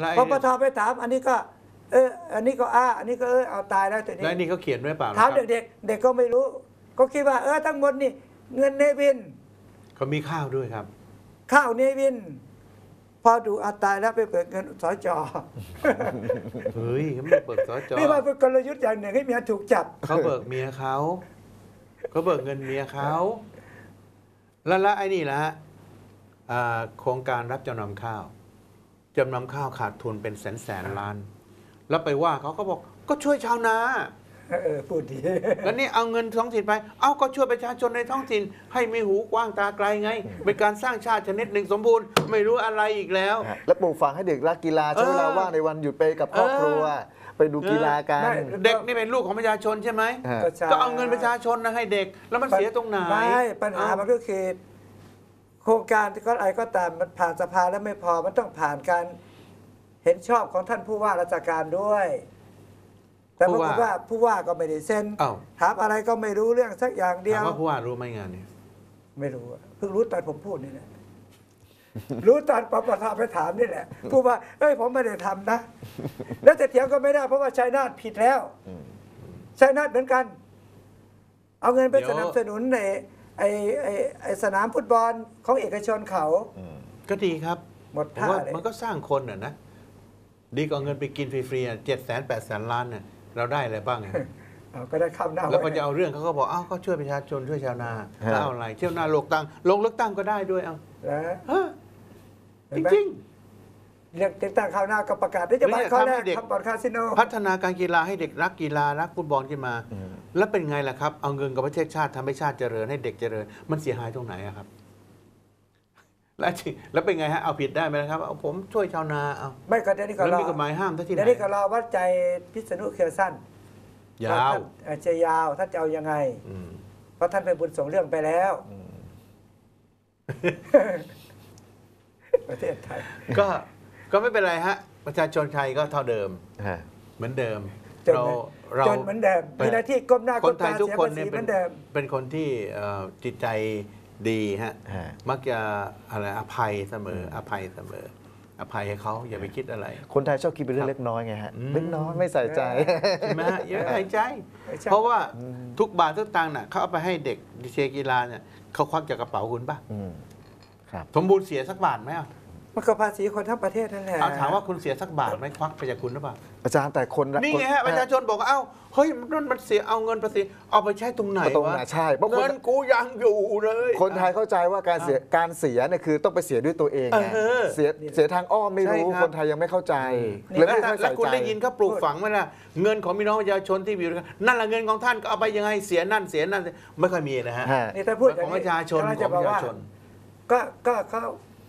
แล้วไอ้ปปทไปถาม อันนี้ก็ เออ อันนี้ก็อ้า อันนี้ก็เออเอาตายแล้วแต่แล้วนี้นี่เขาเขียนไว้เปล่าถามนะครับเด็กๆเด็กก็ไม่รู้ ก็คิดว่าเออทั้งหมดนี่ เงินเนวินเขามีข้าวด้วยครับ ข้าวเนวิน พอดูอาตายแล้วไปเปิดเงินสจเฮ้ยเขาไม่ได้เบิกสจนี่ว่าเป็นกลยุทธ์อย่างหนึ่งให้เมียถูกจับ เขาเบิกเมียเขาเขาเบิกเงินเมียเขาแล้วแล้วไอ้นี่ละฮะอ่าโครงการรับจำนำข้าว จำนำข้าวขาดทุนเป็นแสนแสนล้าน แล้วไปว่าเขาก็บอกก็ช่วยชาวนาเออพูดดีแล้วนี่เอาเงินท้องถิ่นไป เอาก็ช่วยประชาชนในท้องถิ่น ให้มีหูกว้างตาไกลไง เป็นการสร้างชาติชนิดหนึ่งสมบูรณ์ ไม่รู้อะไรอีกแล้วฮะแล้วปลูกฝังให้เด็กรักกีฬาใช้เวลาเออว่างในวันหยุดไปกับครอบครัว ไปดูกีฬากันไม่เด็กนี่เป็นลูกของประชาชนใช่ไหมฮะก็ใช่ก็เอาเงินประชาชนนะให้เด็ก แล้วมันเสียตรงไหนไม่ปัญหาเอ้มันก็คือโครงการที่ก็อะไรก็ตามมันผ่านสภาแล้วไม่พอมันต้องผ่านการเห็นชอบของท่านผู้ว่าราชการด้วย แต่ปรากฏว่าผู้ว่าก็ไม่ได้เซ็นเอ้าถามอะไรก็ไม่รู้เรื่องสักอย่างเดียถาวมว่าผู้ว่ารู้ไหมงานนี้ไม่รู้อะเพิ่งรู้ตอนผมพูดนี่แหละ รู้ตอนปปทไปถามนี่แหละ ผู้ว่า เอ้ยผมไม่ได้ทำนะ แล้วจะเถียงก็ไม่ได้เพราะว่าชัยนาทผิดแล้วชัยนาทเหมือนกัน เอาเงินไปเดี๋สยวนับสนุนใน ไอไอไอสนามฟุตบอลของเอกชนเขาก็ดีครับหมดผมท่าว่าเลยมันก็สร้างคนน่ะนะ ดีกว่าเงินไปกินฟรีๆเจ็ดแสนแปดแสนล้านเนี่ยเราได้อะไรบ้างอะ เอาก็ได้คำหน้าแล้วพอไว้จะเอาเรื่องเขาก็บอกอ้าวก็ช่วยประชาชนช่วยชาวนาฮะ แล้วเอาอะไรเที่ยวนาโลกตั้งลงเลือกตั้งก็ได้ด้วยเอานะฮะเห็จนไหม ริง เรื่องติดตั้งข้าวหน้าก็ประกาศนโยบายเนี่ยข้อทำแรให้กเด็กทำบอลคาสิโนๆพัฒนาการกีฬาให้เด็กรักกีฬารักฟุตบอลขึ้นมา แล้วเป็นไงล่ะครับ เอาเงินกับประเทศชาติทำให้ชาติเจริญให้เด็กเจริญ มันเสียหายตรงไหนอะครับ แล้วจริงแล้วเป็นไงฮะเอาผิดได้ไหมนะครับเอาผมช่วยชาวนาเอาไม่ก็เดี๋ยวนี้ก็แล้วรอมีกฎหมายห้ามท่าที่ไหนเดี๋ยวนี้ก็รอวัดใจพิษณุเครือสั้นยาวท่นเอ่อจะยาวท่านจะเอายังไงอืมเพราะท่านเป็นบุญส่งเรื่องไปแล้วประเทศไทยก็ ก็ไม่เป็นไรฮะ ประชาชนไทยก็เท่าเดิม ฮะ เหมือนเดิม จนเราไหมเราจนเหมือนเดิมมีหน้าที่ก้มหน้าคก้นมไทยตาทุกเสียคนภาษีเนี่ยเหเป็มืนอนเดิม เป็นคนที่เอ่อจิตใจดีฮะ ฮะ มักจะอะไรอภัยเสมอ อภัยเสมอ อภัยให้เขาอย่าไปคิดอะไร คนไทยชอบคิดเป็นเรื่องเล็กน้อยไงฮะอืมเล็กน้อยไม่ใส่ใจ ใช่ไหมฮะอย่าหายใจไม่ใช่เพราะว่าทุกบาททุกตังค์น่ะเขาเอาไปให้เด็กดีเจกีฬาเนี่ยเขาควักจากกระเป๋าคุณป่ะ อืม ครับ สมบูรณ์เสียสักบาทไหมอะ มันก็ภาษีคนทั้งประเทศนั่นแหละเอาถามว่าคุณเสียสักบาทไหมควักไปจากคุณหรือเปล่า อาจารย์แต่คนละนี่ไงฮะคประชาชนบอกว่าเอ้าเฮ้ยมันมันเสียเอาเงินภาษีเอาไปใช้ตรงไหนตรงวะไหนใช่เพราะคน เงินกูยังอยู่เลย คนไทยเข้าใจว่าการเสียการเสียเนี่ยคือต้องไปเสียด้วยตัวเองไงเออเสียเสียทางอ้อมไม่รู้ใช่ครับ คนไทยยังไม่เข้าใจแล้แล้ววไม่ถ้าค่อยแล้วใส่คุณใจได้ยินเขาปลูกฝังไหมล่ะเงินของพี่น้องประชาชนที่อยู่ด้วยกันนั่นแหละเงินของท่านก็เอาไปยังไงเสียนั่นเสียนั่นไม่ค่อยมีนะฮะ ฮะ นี่ถ้าพูดของประชาชนกำลังขจะองบปอกระชาว่าชน ก็ก็เขา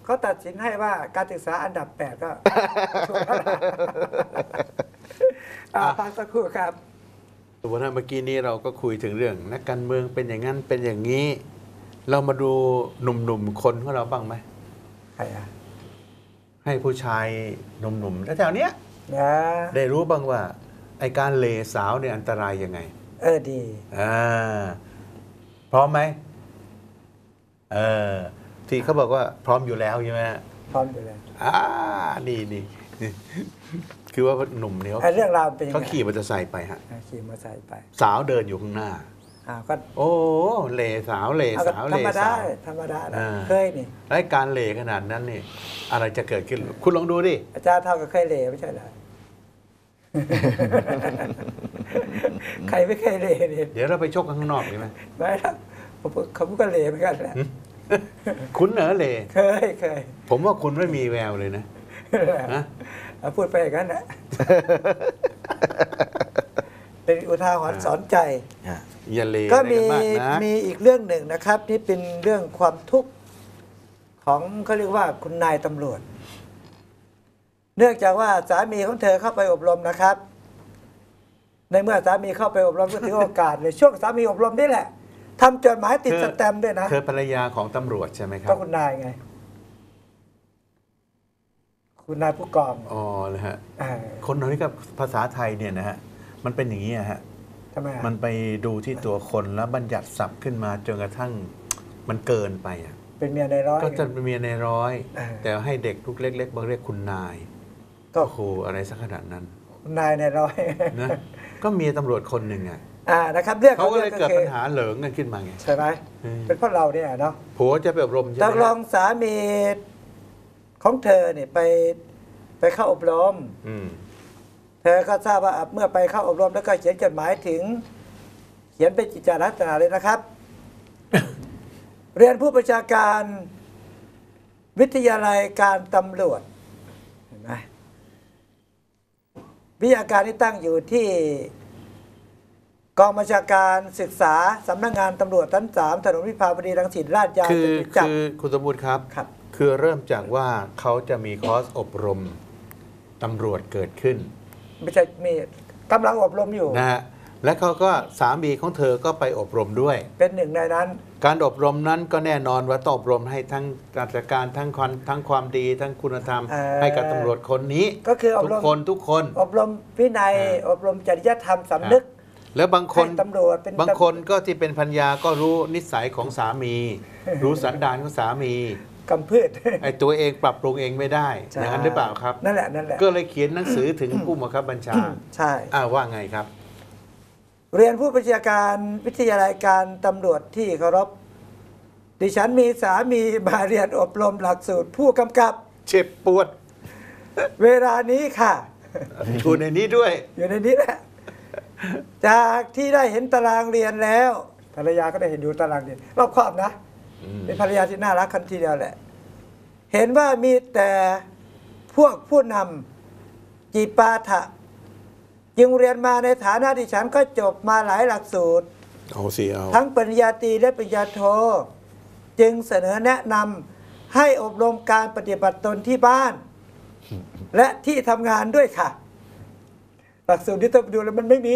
เขาตัดสินให้ว่าการศึกษาอันดับแปดก็อ่าพักสักครู่ครับสมมติว่าเมื่อกี้นี้เราก็คุยถึงเรื่อง นักการเมืองเป็นอย่างนั้นเป็นอย่างนี้ เรามาดูหนุ่มๆคนของเราบ้างไหมใครอะให้ผู้ชายหนุ่มๆแถวๆเนี้ยนะได้รู้บ้างว่าไอการเลสาวเนี่ยอันตรายยังไง เออดีอ่าพร้อมไหมเออ ที่เขาบอกว่าพร้อมอยู่แล้วใช่ไหมฮะพร้อมอยู่แล้วอ่านี่นี่นี่คือว่าหนุ่มเนี่ยไอ้เรื่องราวเป็นยังเขาไงขี่มอเตอร์ไซค์ไปฮะอ่าขี่มอเตอร์ไซค์ไป สาวเดินอยู่ข้างหน้าอ้าวก็โอ้เลสาวเลเอาก็สาวธเลรรมดาสาวธรรมดานะอ่าเคยนี่ไอ้การเลขนาดนั้นนี่อะไรจะเกิดขึ้น คุณลองดูดิอาจารย์เท่ากับเคยเหลไม่ใช่เหรอใครไม่เคยเหลเนี่ยเดี๋ยวเราไปชกกันข้างนอกดีไหมไม่ครับผมเขาพูดกันเหลเหมือนกันแหละ คุณเหรอเลเคยเคยผมว่าคุณไม่มีแววเลยนะนะเอาพูดไปอย่างนั้นแหละเป็นอุทาหรณ์สอนใจฮะอย่าเลก็อะไรมีนมากนะมีอีกเรื่องหนึ่งนะครับนี่เป็นเรื่องความทุกข์ของเขาเรียกว่าคุณนายตำรวจ เนื่องจากว่าสามีของเธอเข้าไปอบรมนะครับ ในเมื่อสามีเข้าไปอบรมก็ถือโอกาสเลยช่วงสามีอบรมนี่แหละ ทำจดหมายติดสแตมป์ด้วยนะเธอภรรยาของตำรวจใช่ไหมครัก็บคุณนายไง คุณนายผู้กองอ๋อเลยฮะอ่าคนเรานี่กับภาษาไทยเนี่ยนะฮะมันเป็นอย่างนี้อะฮะทำไมอะมันไปดูที่ตัวคนแล้วบัญญัติศัพท์ขึ้นมาจนกระทั่งมันเกินไปอะเป็นเมียในร้อยก็จะเป็นเมียในร้อยอ่าแต่ให้เด็กลูกเล็กๆบางเรียกคุณนายก็โอ้โหอะไรสักขนาดนั้น คุณนายในร้อย นะ ก็เมียตำรวจคนหนึ่งอะ อ่านะครับเรื่องเขาก็เลยรื่องเกิดคือปัญหาเหลิงกันขึ้นมาไงใช่ไหมอืมเป็นเพราะเราเนี่ยเนาะผัวจะไปอบรมใช่ไหตมกลงสามีของเธอเนี่ยไปไปเข้าอบรมอืมเธอก็ทราบว่าเมื่อไปเข้าอบรมแล้วก็เขียนจดหมายถึง เขียนเป็นจิตจารัตนาเลยนะครับ เรียนผู้ประชาการ วิทยาลัยการตำรวจเห็นไหมวิทยาการที่ตั้งอยู่ที่ กองบัญชาการศึกษาสำนักงานตำรวจชั้นสามถนนวิภาวดีรังสิตลาดยาวคือจะไปจับ คือคุณสมบูรณ์ครับ ครับ คือเริ่มจากว่าเขาจะมีคอร์สอบรมตำรวจเกิดขึ้นไม่ใช่มีกำลังอบรมอยู่ นะฮะและเขาก็สามีของเธอก็ไปอบรมด้วย เป็นหนึ่งในนั้น การอบรมนั้นก็แน่นอนว่าต้องอบรมให้ทั้งราชการทั้งความทั้งความดีทั้งคุณธรรม เอ่อ ให้กับตำรวจคนนี้ก็คืออบทุกรมคนทุกคน อบรมวินัย อ่าอบรมจริยธรรมสำนึก แล้วบางคนให้ตำรวจเป็นบางคนก็ที่เป็นพัญญาก็รู้นิสัยของสามี รู้สันดานของสามีกำพืชไอ้ตัวเองปรับปรุงเองไม่ได้อย่างนั้นหรือเปล่าครับนั่นแหละนั่นแหละก็เลยเขียนหนังสือถึงผู้บังคับบัญชาใช่อ่าว่าไงครับ เรียนผู้บัญชาการวิทยาลัยการตำรวจที่เคารพดิฉันมีสามีมาเรียนอบรมหลักสูตรผู้กำกับ เจ็บปวด เวลานี้ค่ะอยู่ในนี้ด้วย อยู่ในนี้แหละ จากที่ได้เห็นตารางเรียนแล้ว ภรรยาก็ได้เห็นดูตารางเรียนรอบครอบนะเป็นภรรยาที่น่ารักคันทีเดียวแหละ เห็นว่ามีแต่พวกผู้นำจีปาถะจึงเรียนมาในฐานะที่ฉันก็จบมาหลายหลักสูตรเอาสิเอาทั้งปริญญาตรีและปริญญาโท จึงเสนอแนะนำให้อบรมการปฏิบัติตนที่บ้าน และที่ทำงานด้วยค่ะ หลักสูตรที่ต้องดูแล้วมันไม่มี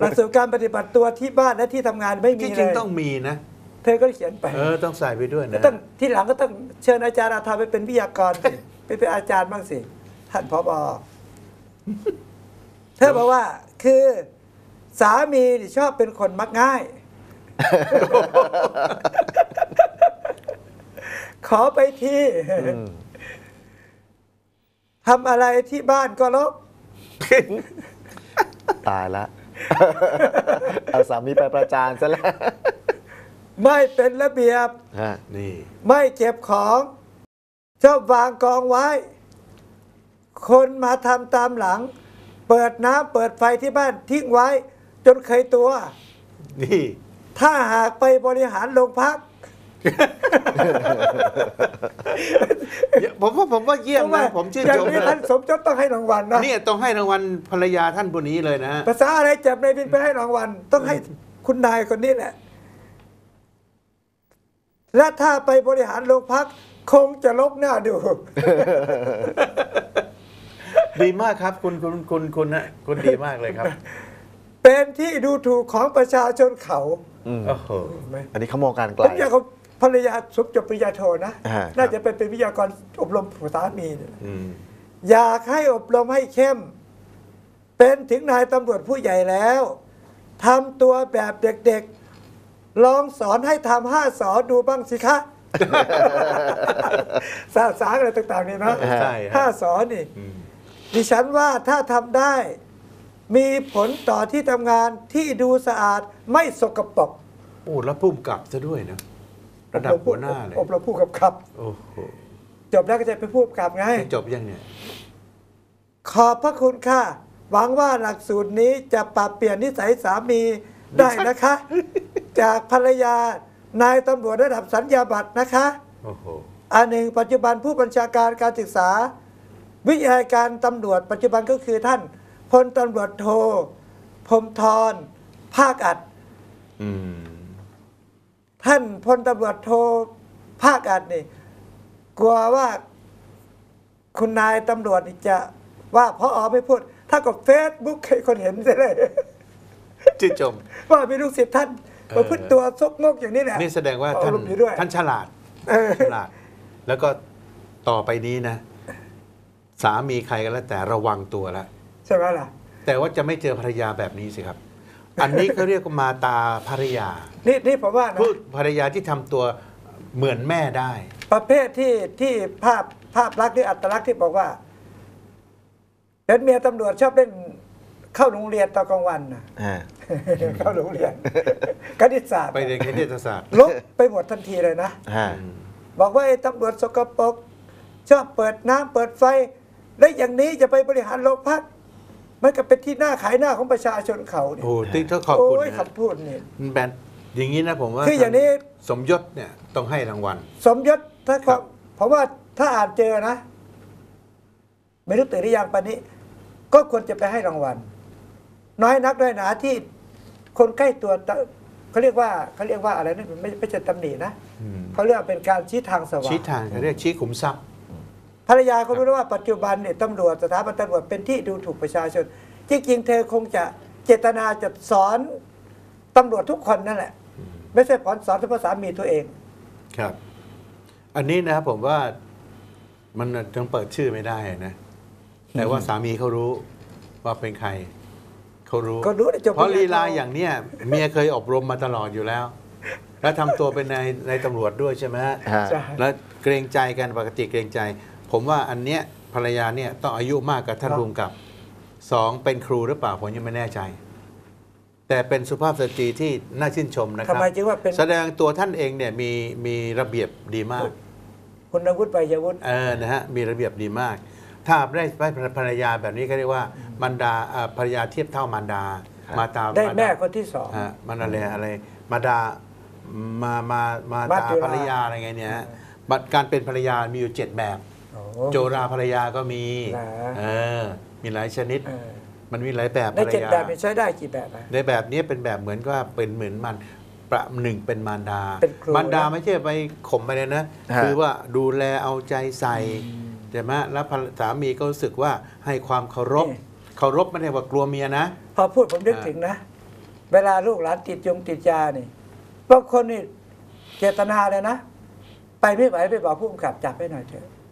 หลักสูตรการปฏิบัติตัวที่บ้านและที่ทำงานไม่มีที่จเลริงยต้องมีนะ เธอก็เขียนไปเออต้องใส่ไปด้วยก็นะ ต้องที่หลังก็ต้องเชิญอาจารย์อาทาไปเป็นวิทยากรสิไปเป็นอาจารย์บ้างสิ ท่านพอบอเธอบอกว่าคือสามีนี่ชอบเป็นคนมักง่าย ขอไปทีทำอะไรที่บ้านก็ลบ ตายละเอาสามีไปประจานซะแล้ว ไม่เป็นระเบียบ ฮะนี่ ไม่เก็บของชอบวางกองไว้ คนมาทำตามหลัง เปิดน้ำเปิดไฟที่บ้านทิ้งไว้ จนเคยตัว นี่ ถ้าหากไปบริหารโรงพัก ผมว่าผมว่าเยี่ยมนะผมชื่นอย่าชงมนี้นะท่านสมยศต้องให้รางวัลนะเนี่ยต้องให้รางวัลภรรยาท่านผู้นี้เลยนะภาษาอะไรจับในบินไปให้รางวัล ต้องให้คุณนายคนนี้แหละ และถ้าไปบริหารโรงพักคงจะลกหน้าดู ดีมากครับ คุณคุณคุณคุณนะคุณดีมากเลยครับ เป็นที่ดูถูกของประชาชนเขาอืมโอ้โหอันนี้เขามองการไกผลมอยากเอา ภรรยาสมจบปริญญาโทนะ อ่าน่าจะเป็นเป็นวิทยากรอบรมสามีเนี่ยอืมอยากให้อบรมให้เข้ม เป็นถึงนายตำรวจผู้ใหญ่แล้วทำตัวแบบเด็กๆ ลองสอนให้ทำห้าสอนดูบ้างสิคะ สาสาอะไรต่างๆเนี่ยนะใช่ฮะห้าสอนนี่ อืมดิฉันว่าถ้าทำได้ มีผลต่อที่ทำงานที่ดูสะอาดไม่สกปรก โอ้แล้วพุ่มกลับซะด้วยนะ ระดับหัวหน้าเลยอบรมผู้กำกับ โอ้โหจบแล้วก็จะไปผู้กำกับไงจะจบยังเนี่ย ขอบพระคุณค่ะ หวังว่าหลักสูตรนี้จะปรับเปลี่ยนนิสัยสามีได้นะคะ จากภรรยานายตำรวจระดับสัญญาบัตรนะคะโอ้โหอันหนึ่งปัจจุบันผู้บัญชาการการศึกษา วิทยาการตำรวจ ปัจจุบันก็คือท่านพลตำรวจโทพรหมทรภาคอัดอืม ท่านพลตำรวจโทภาคอัดนี่ กลัวว่าคุณนายตำรวจนี่จะว่าพออไม่พูด ถ้ากับเฟซบุ๊กให้คนเห็นเสียเลยชื่นชมว่ามีลูกศิษย์ท่านเออประพฤติตัวซกมกอย่างนี้แหละนี่แสดงว่าท่านอารมณ์ดีด้วยท่านฉลาดเออฉลาด แล้วก็ต่อไปนี้นะ สามีใครก็แล้วแต่ระวังตัวแล้วใช่ไหมล่ะ แต่ว่าจะไม่เจอภรรยาแบบนี้สิครับ อันนี้เขาเรียกว่ามาตาภรรยานี่นี่ผมว่านะพูดภรรยาที่ทำตัวเหมือนแม่ได้ ประเภทที่ที่ภาพภาพลักษณ์หรืออัตลักษณ์ที่บอกว่า เป็นเมียตำรวจชอบเล่นเข้าโรงเรียนตอนกลางวันนะ อ่า เข้าโรงเรียนคณิตศาสตร์ไปเรียนคณิตศาสตร์ลบไปหมดทันทีเลยนะฮะบอกว่าไอ้ตำรวจสกปรกชอบเปิดน้ำเปิดไฟ และอย่างนี้จะไปบริหารโรงพัก มันก็เป็นที่หน้าขายหน้าของประชาชนเขาเนี่ยโอ้ติ๊กต้องขอบคุณโอ้ยนะคำพูดนี่แบนอย่างนี้นะผมว่าคืออย่างนี้ สมยศเนี่ยต้องให้รางวัล สมยศถ้าครับเพราะว่าถ้าอ่านเจอนะ ไม่รู้ตื่นหรือยังปานนี้ ก็ควรจะไปให้รางวัล น้อยนักน้อยหนาที่คนใกล้ตัวตเขาเรียกว่าเขาเรียกว่าอะไรนะไม่ไม่ใช่ตำหนินะอืมเขาเรียกว่าเป็นการชี้ทางสว่างชี้ทางเขาเรียกชี้ขุมทรัพย์ ภรรยาเขารู้แล้วว่าปัจจุบันเนี่ยตำรวจสถาบันตำรวจเป็นที่ดูถูกประชาชนจริงๆเธอคงจะเจตนาจะสอนตำรวจทุกคนนั่นแหละ ไม่ใช่สอนสอนเฉพาะสามีตัวเองครับ อันนี้นะครับผมว่ามันยังเปิดชื่อไม่ได้นะ แต่ว่าสามีเขารู้ว่าเป็นใครเขารู้ก็รู้ได้จบเพราะปริญญาลีลาโทอย่างเนี้ยเมียเคยอบรมมาตลอดอยู่แล้ว แล้วทำตัวเป็นในในตำรวจด้วยใช่ไหมฮะฮะใช่แล้วเกรงใจกันปกติเกรงใจ ผมว่าอันเนี้ยภรรยาเนี่ยต้องอายุมากกับท่านภูมิกับสองเป็นครูหรือเปล่าผมยังไม่แน่ใจ แต่เป็นสุภาพสตรีที่น่าชื่นชมนะคทำรับ ไมจึงว่าเป็นแสดงตัวท่านเองเนี่ยมีมีระเบียบดีมาก คุณวุฒิใบยวุฒิ เออ นะฮะ มีระเบียบดีมาก ถ้าได้ได้ภรรยาแบบนี้ก็เรียกว่ามันดาเอ่อภรรยาเทียบเท่ามารดา มาตามได้ารดาแม่คนที่สอง ฮะมันอะไรอะไร มาดา มา มา มามาตาจุฬา ภรรยาอะไรไงเนี่ยฮะบัตรการเป็นภรรยามีอยู่เจ็ดแบบ โอ้โจราภรรยาก็มีเหรอเออมีหลายชนิดเออมันมีหลายแบบในภรรเจ็ดยาแบบนี้ใช้ได้กี่แบบอะในแบบนี้เป็นแบบเหมือนก็เป็นเหมือนมันประหนึ่งเป็นมารดาเป็นครูมารดานะไม่ใช่ไปข่มไปเลยนะฮะคือว่าดูแลเอาใจใส่ใช่ไหมแล้วภรรสามีก็รู้สึกว่าให้ความเคารพนี่เคารพไม่ได้ว่ากลัวเมียนะ พอพูดผมนึกอ่าถึงนะ เวลาลูกหลานติดยงติดยานี่บางคนนี่เจตนาเลยนะ ไปไม่ไหวไปบอกผู้กำกับจับไปหน่อยเถอะอืม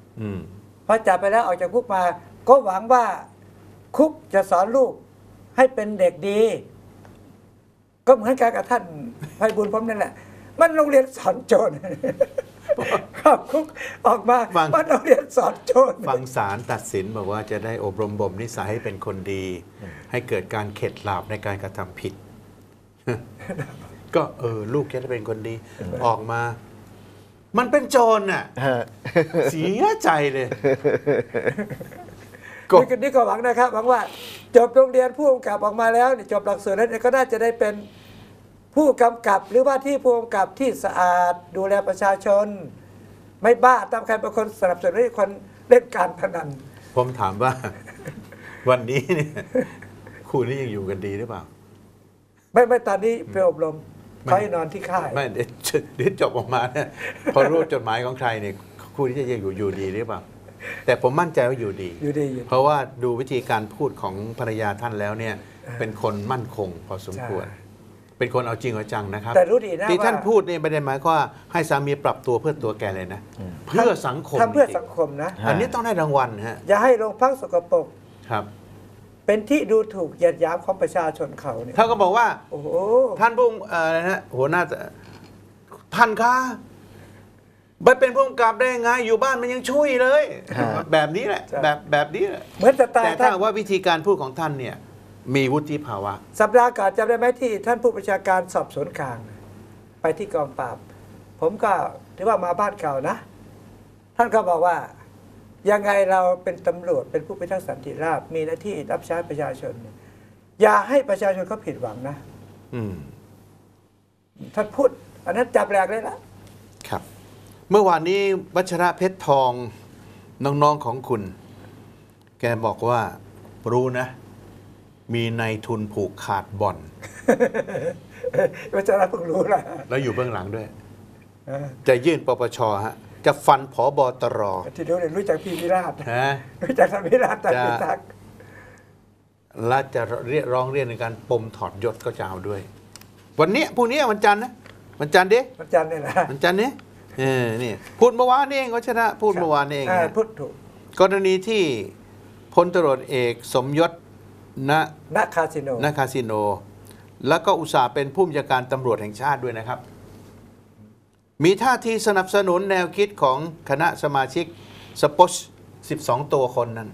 พอจับไปแล้วออกจากคุกมา ก็หวังว่าคุกจะสอนลูกให้เป็นเด็กดี ก็เหมือนกันกับท่านไพบุญผมนั่นแหละ มันโรงเรียนสอนโจรเข้าคุกออกมาฟัง มันโรงเรียนสอนโจร ฟังศาลตัดสินบอกว่าจะได้อบรมบ่มนิสัยให้เป็นคนดี ให้เกิดการเข็ดหลาบในการกระทำผิด ก็เออ ลูกจะได้เป็นคนดี ออกมา มันเป็นโจรน่ะฮะ เสียใจเลยก็นี่ก็นี่ก็หวังนะครับ หวังว่าจบโรงเรียนผู้กำกับออกมาแล้วนี่จบหลักสูตรแล้วเนี่ยก็น่าจะได้เป็นผู้กำกับหรือว่าที่ผู้กำกับที่สะอาดดูแลประชาชน ไม่บ้าตามใครเป็นคนสนับสนุนให้คนเล่นการพนัน ผมถามว่า วันนี้เนี่ยคู่นี้ยังอยู่กันดีหรือเปล่า ไม่ไม่ตอนนี้ไปอบรมไม่ เขาให้นอนที่ค่าย ไม่เดี๋ยวเดี๋ยวจบออกมาเนี่ยพอรู้จดหมายของใครเนี่ยคู่นี้จะยังอยู่อยู่ดีหรือเปล่า แต่ผมมั่นใจว่าอยู่ดีอยู่ดี อยู่ดีเพราะว่าดูวิธีการพูดของภรรยาท่านแล้วเนี่ย เป็นคนมั่นคงพอสมควรใช่เป็นคนเอาจริงเอาจังนะครับ แต่รู้ดีนะที่ว่าท่านพูดนี่ไม่ได้หมายความว่าให้สามีปรับตัวเพื่อตัวแกเลยนะ เพื่อสังคมทำเพื่อจริงสังคมนะ อันนี้ต้องได้รางวัลฮะอย่าให้โรงพักสกปรกครับ เป็นที่ดูถูกเหยียดหยามของประชาชนเขาเนี่ยเขาก็บอกว่า โอ้โห ท่านผู้เอ่ออะไรนะหัวหน้าท่านคะไปเป็นผู้กำกับได้ไง อยู่บ้านมันยังช่วยเลย ฮะ แบบนี้แหละแบบแบบนี้แหละเหมือนสไตแต่ล์ถ้าท่าน ว่าวิธีการพูดของท่านเนี่ย มีวุฒิภาวะ สัปดาห์ก่อนจำได้ไหมที่ท่านผู้ประชาการสอบสวนกลาง ไปที่กองปราบ ผมก็ถือว่ามาบ้านเก่านะ ท่านก็บอกว่า ยังไงเราเป็นตำรวจเป็นผู้พิทักษ์สันติราษฎร์มีหน้าที่รับใช้ประชาชนเนี่ยอย่าให้ประชาชนเขาผิดหวังนะอืมท่านพูด อันนั้นจับแรกเลยละครับ เมื่อวานนี้วัชระเพชรทองน้องๆของคุณ แกบอกว่ารู้นะ มีนายทุนผูกขาดบ่อนวัชระเพิ่งรู้ละแล้วอยู่เบื้องหลังด้วยเออจะยื่นปปชฮะ จะฟันผอบอตรที่ดูเนี่ยรู้จักพี่วิราชฮะรู้จักท่านวิราชแต่จะพิทักษ์และจะเรียกร้องเรียนในการปมถอดยศก็จะเอาด้วย วันนี้พรุ่งนี้วันจันทร์นะวันจันทร์ดิวันจันทร์เนี่ยนะวันจันทร์นี้เออนี่พูดเมื่อวานนี่เองก็ชนะ พูดเมื่อวานนี่เองานะพูดถูกกรณีที่พลตำรวจเอกสมยศณณคาสิโนณคาสิโน แล้วก็อุตส่าห์เป็นผู้บัญชาการตำรวจแห่งชาติด้วยนะครับ มีท่าทีสนับสนุนแนวคิดของคณะสมาชิกสปอช12 ตัวคนนั้น